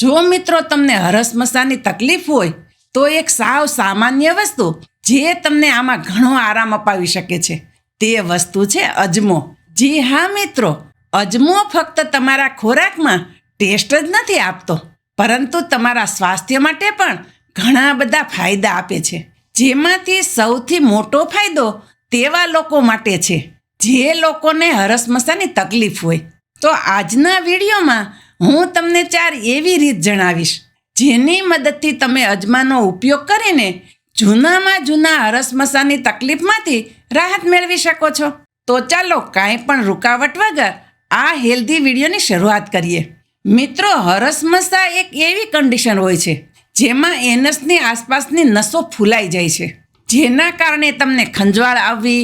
જો મિત્રો તમને હરસમસાની તકલીફ હોય, તો એક સાવ સામાન્ય વસ્તુ જે તમને આમાં ઘણો આરામ અપાવી શકે છે. તે વસ્તુ છે અજમો. જી હા, મિત્રો, અજમો ફક્ત તમારા ખોરાકમાં ટેસ્ટ જ નથી આપતો, પરંતુ તમારા સ્વાસ્થ્ય માટે પણ ઘણા બધા ફાયદા આપે છે. જેમાંથી સૌથી મોટો ફાયદો તેવા લોકો માટે છે, જે લોકોને હરસમસાની તકલીફ હોય. તો આજના વિડીયોમાં હું તમને ચાર એવી રીત જણાવીશ. જેની મદદથી તમે અજમાનો ઉપયોગ કરીને જૂનામાં જૂના હરસમસાની તકલીફમાંથી રાહત મેળવી શકો છો. તો ચાલો કાંઈ પણ રૂકાવટ વગર આ હેલ્ધી વિડીયોની શરૂઆત કરીએ. મિત્રો હરસમસા એક એવી કન્ડિશન હોય છે, જેમાં એનસની આસપાસની નસો ફૂલાઈ જાય છે. જેના કારણે તમને ખંજવાળ આવવી,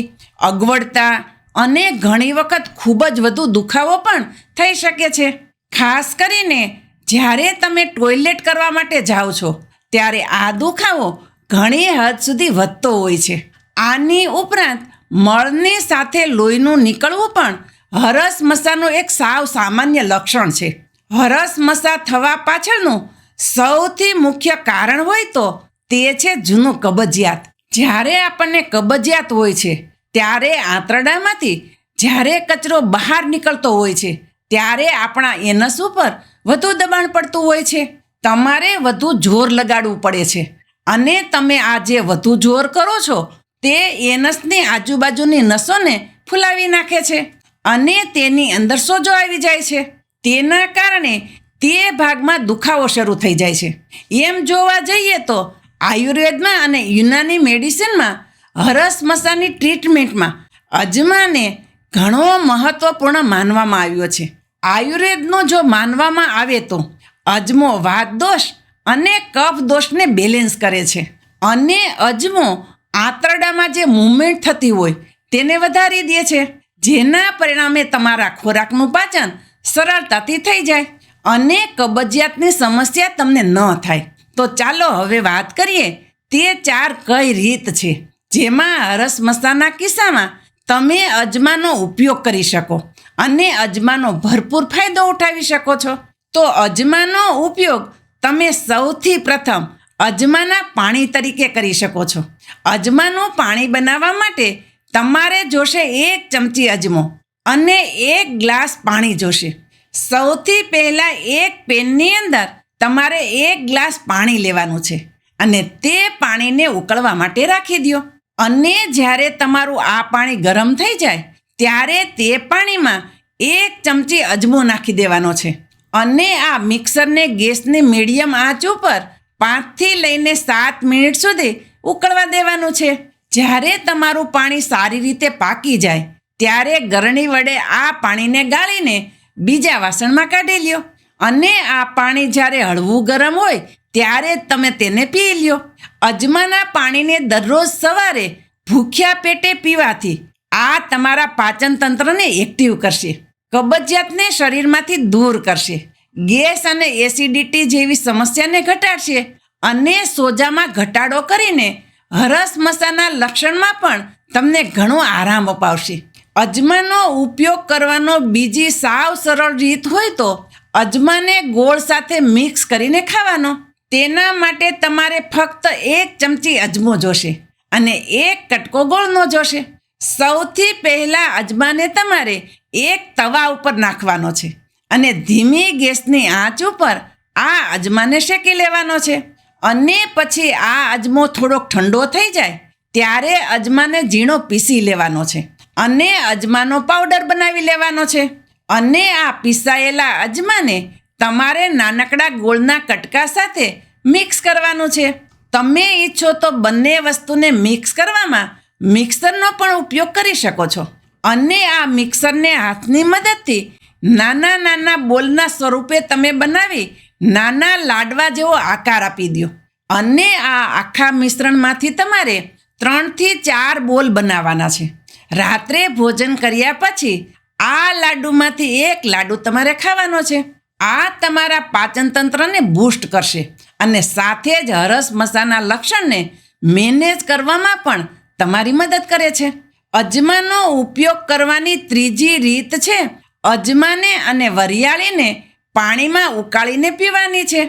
અગવડતા અને ઘણી વખત ખૂબ જ વધુ દુખાવો પણ થઈ શકે છે. ખાસ કરીને જ્યારે તમે ટોયલેટ કરવા માટે જાઓ છો, ત્યારે આ દુખાવો ઘણી હદ સુધી વધતો હોય છે. આની ઉપરાંત મળની સાથે લોહીનું નીકળવું પણ હરસ મસાનું એક સાવ સામાન્ય લક્ષણ છે. હરસ મસા થવા પાછળનું સૌથી મુખ્ય કારણ હોય તો તે છે જૂનું કબજિયાત. જ્યારે આપણને કબજિયાત હોય છે, ત્યારે આંતરડામાંથી જ્યારે કચરો બહાર નીકળતો હોય છે ત્યારે આપણા એનસ ઉપર વધુ દબાણ પડતું હોય છે. તમારે વધુ જોર લગાડવું પડે છે. અને તમે આ જે વધુ જોર કરો છો, તે એનસની આજુબાજુની નસોને ફૂલાવી નાખે છે અને તેની અંદર સોજો આવી જાય છે. તેના કારણે તે ભાગમાં દુખાવો શરૂ થઈ જાય છે. એમ જોવા જઈએ તો આયુર્વેદમાં અને યુનાની મેડિસિનમાં હરસ મસાની ટ્રીટમેન્ટમાં અજમાને ઘણો મહત્વપૂર્ણ માનવામાં આવ્યો છે. આયુર્વેદનો જો માનવામાં આવે તો અજમો વાત દોષ અને કફ દોષને બેલેન્સ કરે છે. અને અજમો આંતરડામાં જે મૂવમેન્ટ થતી હોય તેને વધારી દે છે. જેના પરિણામે તમારા ખોરાકનું પાચન સરળતાથી થઈ જાય અને કબજિયાતની સમસ્યા તમને ન થાય. તો ચાલો હવે વાત કરીએ તે ચાર કઈ રીત છે. જેમાં હરસ મસાના કિસ્સામાં તમે અજમાનો ઉપયોગ કરી શકો અને અજમાનો ભરપૂર ફાયદો ઉઠાવી શકો છો. તો અજમાનો ઉપયોગ તમે સૌથી પ્રથમ અજમાના પાણી તરીકે કરી શકો છો. અજમાનું પાણી બનાવવા માટે તમારે જોશે એક ચમચી અજમો અને એક ગ્લાસ પાણી જોશે. સૌથી પહેલાં એક પેનની અંદર તમારે એક ગ્લાસ પાણી લેવાનું છે અને તે પાણીને ઉકળવા માટે રાખી દો અને જ્યારે તમારું આ પાણી ગરમ થઈ જાય, ત્યારે તે પાણીમાં એક ચમચી અજમો નાખી દેવાનો છે. અને આ મિક્સરને ગેસની મીડિયમ આંચ ઉપર પાંચથી લઈને સાત મિનિટ સુધી ઉકળવા દેવાનું છે. જ્યારે તમારું પાણી સારી રીતે પાકી જાય, ત્યારે ગરણી વડે આ પાણીને ગાળીને બીજા વાસણમાં કાઢી લ્યો. અને આ પાણી જ્યારે હળવું ગરમ હોય ત્યારે તમે તેને પી લ્યો. અજમાના પાણીને દરરોજ સવારે ભૂખ્યા પેટે પીવાથી આ તમારા પાચન તંત્રને એક્ટિવ કરશે. કબજિયાતને શરીરમાંથી દૂર કરશે. ગેસ અને એસિડિટી જેવી સમસ્યાને ઘટાડશે અને સોજામાં ઘટાડો કરીને હરસ મસાના લક્ષણમાં પણ તમને ઘણો આરામ અપાવશે. અજમાનો ઉપયોગ કરવાનો બીજી સાવ સરળ રીત હોય તો અજમાને ગોળ સાથે મિક્સ કરીને ખાવાનો. તેના માટે તમારે ફક્ત એક ચમચી અજમો જોશે અને એક કટકો ગોળનો જોશે. સૌથી પહેલાં અજમાને તમારે એક તવા ઉપર નાખવાનો છે અને ધીમી ગેસની આંચ ઉપર આ અજમાને શેકી લેવાનો છે. અને પછી આ અજમો થોડોક ઠંડો થઈ જાય ત્યારે અજમાને ઝીણો પીસી લેવાનો છે અને અજમાનો પાવડર બનાવી લેવાનો છે. અને આ પીસાયેલા અજમાને તમારે નાનકડા ગોળના કટકા સાથે મિક્સ કરવાનું છે. તમે ઈચ્છો તો બંને વસ્તુને મિક્સ કરવામાં મિક્સરનો પણ ઉપયોગ કરી શકો છો. અને આ મિક્સરને હાથની મદદથી નાના નાના બોલના સ્વરૂપે તમે બનાવી નાના લાડવા જેવો આકાર આપી દો અને આ આખા મિશ્રણમાંથી તમારે ત્રણથી ચાર બોલ બનાવવાના છે. રાત્રે ભોજન કર્યા પછી આ લાડુમાંથી એક લાડુ તમારે ખાવાનો છે. આ તમારા પાચન તંત્રને બૂસ્ટ કરશે અને સાથે જ હરસ મસાના લક્ષણને મેનેજ કરવામાં પણ તમારી મદદ કરે છે. અજમાનો ઉપયોગ કરવાની ત્રીજી રીત છે અજમાને અને વરિયાળીને પાણીમાં ઉકાળીને પીવાની છે.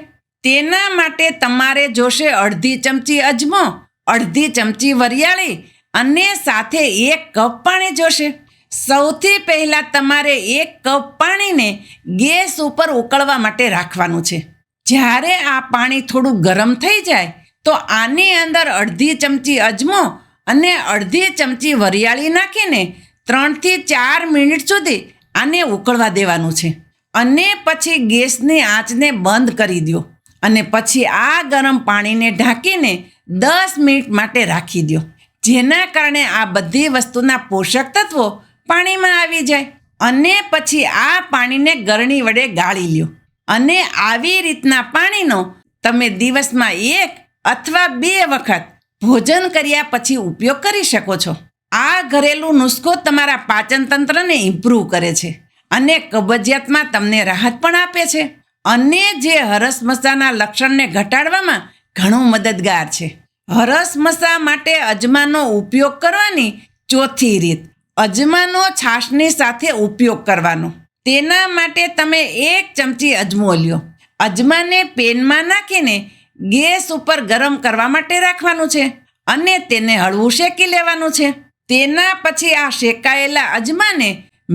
તેના માટે તમારે જોશે અડધી ચમચી અજમો, અડધી ચમચી વરિયાળી અને સાથે એક કપ પાણી જોશે. સૌથી પહેલાં તમારે એક કપ પાણીને ગેસ ઉપર ઉકળવા માટે રાખવાનું છે. જ્યારે આ પાણી થોડું ગરમ થઈ જાય, તો આની અંદર અડધી ચમચી અજમો અને અડધી ચમચી વરિયાળી નાખીને ત્રણથી ચાર મિનિટ સુધી આને ઉકળવા દેવાનું છે. અને પછી ગેસની આંચને બંધ કરી દો અને પછી આ ગરમ પાણીને ઢાંકીને દસ મિનિટ માટે રાખી દો. જેના કારણે આ બધી વસ્તુના પોષક તત્વો પાણીમાં આવી જાય. અને પછી આ પાણીને ગરણી વડે ગાળી લ્યો. અને આવી રીતના પાણીનો તમે દિવસમાં એક અથવા બે વખત ભોજન કર્યા પછી ઉપયોગ કરી શકો છો. આ ઘરેલું નુસ્ખો તમારા પાચનતંત્રને ઇમ્પ્રૂવ કરે છે અને કબજિયાતમાં તમને રાહત પણ આપે છે. અને જે હરસ મસાના લક્ષણને ઘટાડવામાં ઘણું મદદગાર છે. હરસ મસા માટે અજમાનો ઉપયોગ કરવાની ચોથી રીત અજમાનો છાશની સાથે ઉપયોગ કરવાનો. તેના માટે તમે એક ચમચી અજમો લ્યો અજમાને પેનમાં નાખીને ગેસ ઉપર ગરમ કરવા માટે રાખવાનું છે અને તેને હળવું શેકી લેવાનું છે. તેના પછી આ શેકાયેલા અજમાને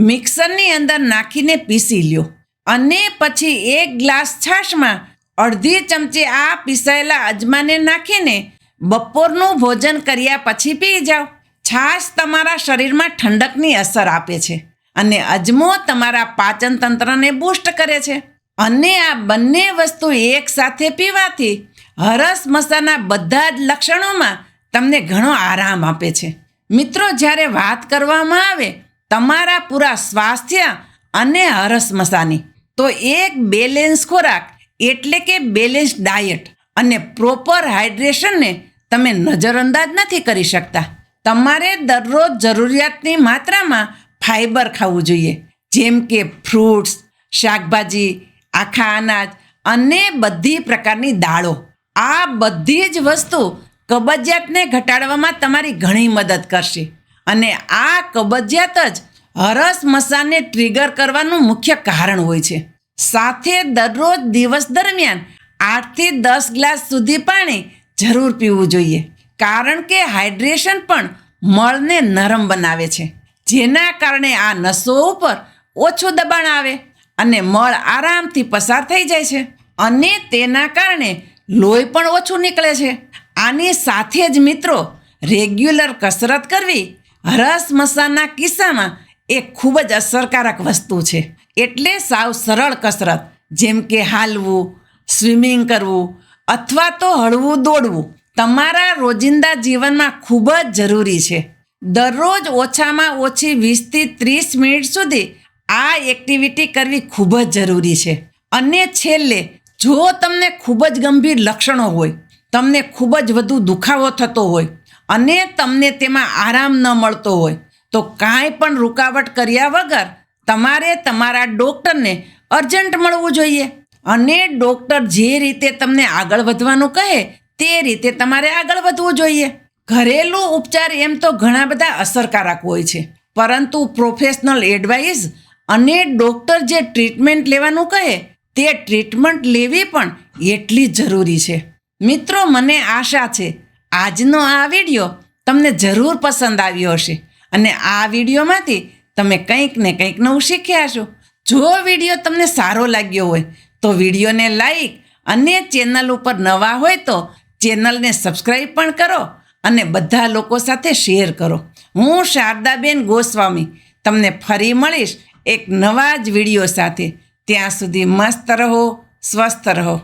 મિક્સરની અંદર નાખીને પીસી લ્યો અને પછી એક ગ્લાસ છાશમાં અડધી ચમચી આ પીસાયેલા અજમાને નાખીને બપોરનું ભોજન કર્યા પછી પી જાઓ. છાશ તમારા શરીરમાં ઠંડકની અસર આપે છે અને અજમો તમારા પાચન તંત્રને બૂસ્ટ કરે છે. અને આ બંને વસ્તુ એકસાથે પીવાથી હરસ મસાના બધા જ લક્ષણોમાં તમને ઘણો આરામ આપે છે. મિત્રો, જ્યારે વાત કરવામાં આવે તમારા પૂરા સ્વાસ્થ્ય અને હરસ મસાની, તો એક બેલેન્સ ખોરાક એટલે કે બેલેન્સ ડાયટ અને પ્રોપર હાઇડ્રેશનને તમે નજરઅંદાજ નથી કરી શકતા. તમારે દરરોજ જરૂરિયાતની માત્રામાં ફાઇબર ખાવું જોઈએ. જેમ કે ફ્રૂટ્સ, શાકભાજી, આખા અનાજ અને બધી પ્રકારની દાળો. આ બધી જ વસ્તુ કબજિયાતને ઘટાડવામાં તમારી ઘણી મદદ કરશે. અને આ કબજિયાત જ હરસ મસાને ટ્રિગર કરવાનું મુખ્ય કારણ હોય છે. સાથે દરરોજ દિવસ દરમિયાન આઠથી દસ ગ્લાસ સુધી પાણી જરૂર પીવું જોઈએ. કારણ કે હાઇડ્રેશન પણ મળને નરમ બનાવે છે. જેના કારણે આ નસો ઉપર ઓછું દબાણ આવે અને મળ આરામથી પસાર થઈ જાય છે અને તેના કારણે લોહી પણ ઓછું નીકળે છે. આની સાથે જ મિત્રો, રેગ્યુલર કસરત કરવી રસ મસાના કિસ્સામાં એ ખૂબ જ અસરકારક વસ્તુ છે. એટલે સાવ સરળ કસરત, જેમ કે હાલવું, સ્વિમિંગ કરવું અથવા તો હળવું દોડવું તમારા રોજિંદા જીવનમાં ખૂબ જ જરૂરી છે. દરરોજ ઓછામાં ઓછી વીસથી ત્રીસ મિનિટ સુધી આ એક્ટિવિટી કરવી ખૂબ જ જરૂરી છે. અને છેલ્લે, જો તમને ખૂબ જ ગંભીર લક્ષણો હોય, તમને ખૂબ જ વધુ દુખાવો થતો હોય અને તમને તેમાં આરામ ન મળતો હોય, તો કાંઈ પણ રૂકાવટ કર્યા વગર તમારે તમારા ડૉક્ટરને અર્જન્ટ મળવું જોઈએ. અને ડૉક્ટર જે રીતે તમને આગળ વધવાનું કહે તે રીતે તમારે આગળ વધવું જોઈએ. ઘરેલું ઉપચાર એમ તો ઘણા બધા અસરકારક હોય છે. પરંતુ પ્રોફેશનલ એડવાઇસ અને ડૉક્ટર જે ટ્રીટમેન્ટ લેવાનું કહે, તે ટ્રીટમેન્ટ લેવી પણ એટલી જરૂરી છે. મિત્રો, મને આશા છે, આજનો આ વીડિયો તમને જરૂર પસંદ આવ્યો હશે. અને આ વિડીયોમાંથી તમે કંઈક ને કંઈક નવું શીખ્યા છો જો વીડિયો તમને સારો લાગ્યો હોય, તો વિડીયોને લાઈક અને ચેનલ ઉપર નવા હોય તો ચેનલને સબસ્ક્રાઈબ પણ કરો અને બધા લોકો સાથે શેર કરો. હું શારદાબેન ગોસ્વામી તમને ફરી મળીશ એક નવા જ વીડિયો સાથે. ત્યાં સુધી મસ્ત રહો, સ્વસ્થ રહો.